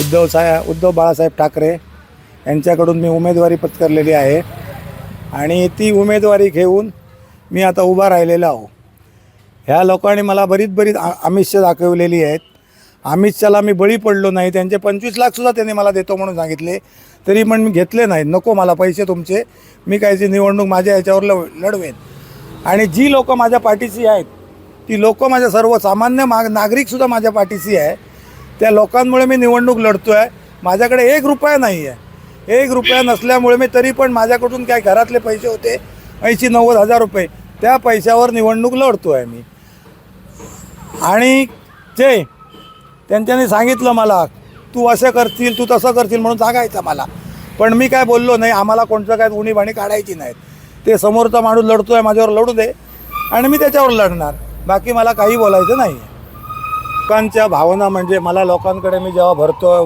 उद्धव साहेब उद्धव बाळासाहेब ठाकरे यांच्याकडून मी उमेदवारी पत्करलेली आहे. आणि ती उमेदवारी घेऊन मी आता उभा राहिलेला आहो. ह्या लोकांनी मला बरीच बरीच आमिष्य आमिषं दाखवलेली आहेत. आमिषाला मी बळी पडलो नाही. त्यांचे पंचवीस लाखसुद्धा त्यांनी मला देतो म्हणून सांगितले. तरी पण मी घेतले नाहीत. नको मला पैसे तुमचे. मी कायची निवडणूक माझ्या याच्यावर लव लढवेन. आणि जी लोकं माझ्या पाठीशी आहेत ती लोकं माझ्या सर्वसामान्य माग नागरिकसुद्धा माझ्या पाठीशी आहे. त्या लोकांमुळे मी निवडणूक लढतो आहे माझ्याकडे एक रुपया नाही आहे एक रुपया नसल्यामुळे मी तरी पण माझ्याकडून काय घरातले पैसे होते? ऐंशी नव्वद हजार रुपये. त्या पैशावर निवडणूक लढतो आहे मी. आणि जे त्यांच्यानी सांगितलं मला तू असं करशील तू तसं करशील म्हणून सांगायचं मला. पण मी काय बोललो नाही आम्हाला कोणतं काय उणीबाणी काढायची नाहीत. ते समोरचा माणूस लढतो आहे माझ्यावर लढू दे. आणि मी त्याच्यावर लढणार. बाकी मला काही बोलायचं नाही लोकांच्या भावना म्हणजे मला लोकांकडे मी जेव्हा भरतो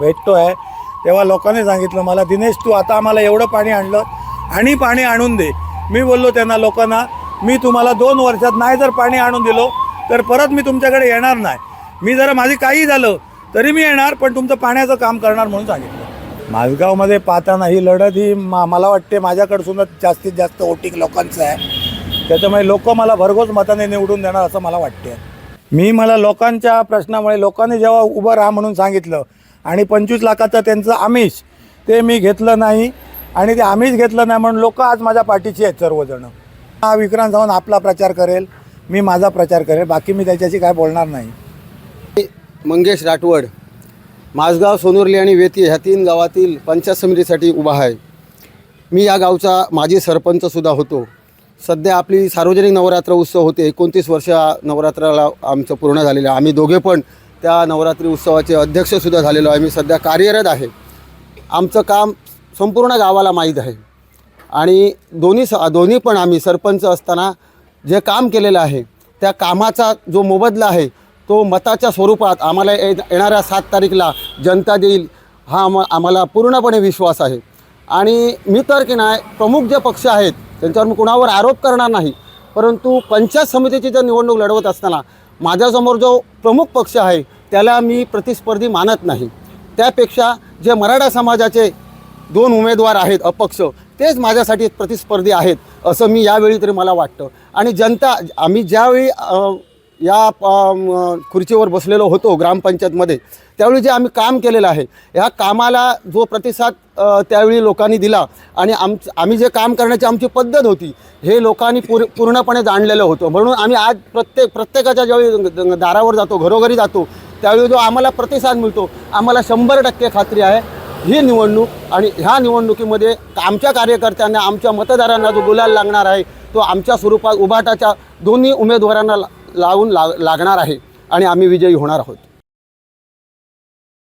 भेटतो आहे तेव्हा लोकांनी सांगितलं मला दिनेश तू आता आम्हाला एवढं पाणी आणलं आणि पाणी आणून दे. मी बोललो त्यांना लोकांना मी तुम्हाला दोन वर्षात नाही जर पाणी आणून दिलो तर परत मी तुमच्याकडे येणार नाही. मी जरा माझी काही झालं तरी मी येणार पण तुमचं पाण्याचं काम करणार म्हणून सांगितलं. माझगावमध्ये पाहताना ही लढत ही मा मला वाटते माझ्याकडसूनच जास्तीत जास्त वोटिंग लोकांचं आहे. त्याच्यामुळे लोक मला भरघोस मताने निवडून देणार असं मला वाटते मी मला लोकांच्या प्रश्नामुळे लोकांनी जेव्हा उभं राहा म्हणून सांगितलं आणि पंचवीस लाखाचं त्यांचं आमिष ते मी घेतलं नाही आणि ते आमिष घेतलं नाही म्हणून लोक आज माझ्या पाठीची आहेत सर्वजणं. हा विक्रांत जाऊन आपला प्रचार करेल मी माझा प्रचार करेल बाकी मी त्याच्याशी काय बोलणार नाही. मंगेश राठवड माझगाव सोनुर्ली आणि वेती ह्या तीन गावातील पंचायत समितीसाठी उभा आहे. मी या गावचा माजी सरपंचसुद्धा होतो. सध्या आपली सार्वजनिक नवरात्र उत्सव होते. एकोणतीस वर्ष नवरात्राला आमचं पूर्ण झालेलं आहे. आम्ही दोघे पण त्या नवरात्री उत्सवाचे अध्यक्षसुद्धा झालेलो आहे. मी सध्या कार्यरत आहे. आमचं काम संपूर्ण गावाला माहीत आहे. आणि दोन्ही स दोन्ही पण आम्ही सरपंच असताना जे काम केलेलं आहे त्या कामाचा जो मोबदला आहे तो मताच्या स्वरूपात आम्हाला ये येणाऱ्या सात तारीखला जनता देईल हा आम आम्हाला पूर्णपणे विश्वास आहे. आणि मी तर की नाही प्रमुख जे पक्ष आहेत त्यांच्यावर मी कुणावर आरोप करणार नाही. परंतु पंचायत समितीची जर निवडणूक लढवत असताना माझ्यासमोर जो प्रमुख पक्ष आहे त्याला मी प्रतिस्पर्धी मानत नाही. त्यापेक्षा जे मराठा समाजाचे दोन उमेदवार आहेत अपक्ष तेच माझ्यासाठी प्रतिस्पर्धी आहेत असं मी यावेळी तरी मला वाटतं. आणि जनता आम्ही ज्यावेळी या खुर्चीवर बसलेलो होतो ग्रामपंचायतमध्ये त्यावेळी जे आम्ही काम केलेलं आहे ह्या कामाला जो प्रतिसाद त्यावेळी लोकांनी दिला आणि आम आम्ही जे काम करण्याची आमची पद्धत होती हे लोकांनी पूर पूर्णपणे जाणलेलं होतं. म्हणून आम्ही आज प्रत्येक प्रत्येकाच्या ज्यावेळी द- दारावर जातो घरोघरी जातो त्यावेळी जो आम्हाला प्रतिसाद मिळतो आम्हाला शंभर टक्के खात्री आहे ही निवडणूक आणि ह्या निवडणुकीमध्ये आमच्या कार्यकर्त्यांना आमच्या मतदारांना जो गुलाल लागणार आहे तो आमच्या स्वरूपात उभाटाच्या दोन्ही उमेदवारांना लावून ला लागणार आहे आणि आम्ही विजयी होणार आहोत.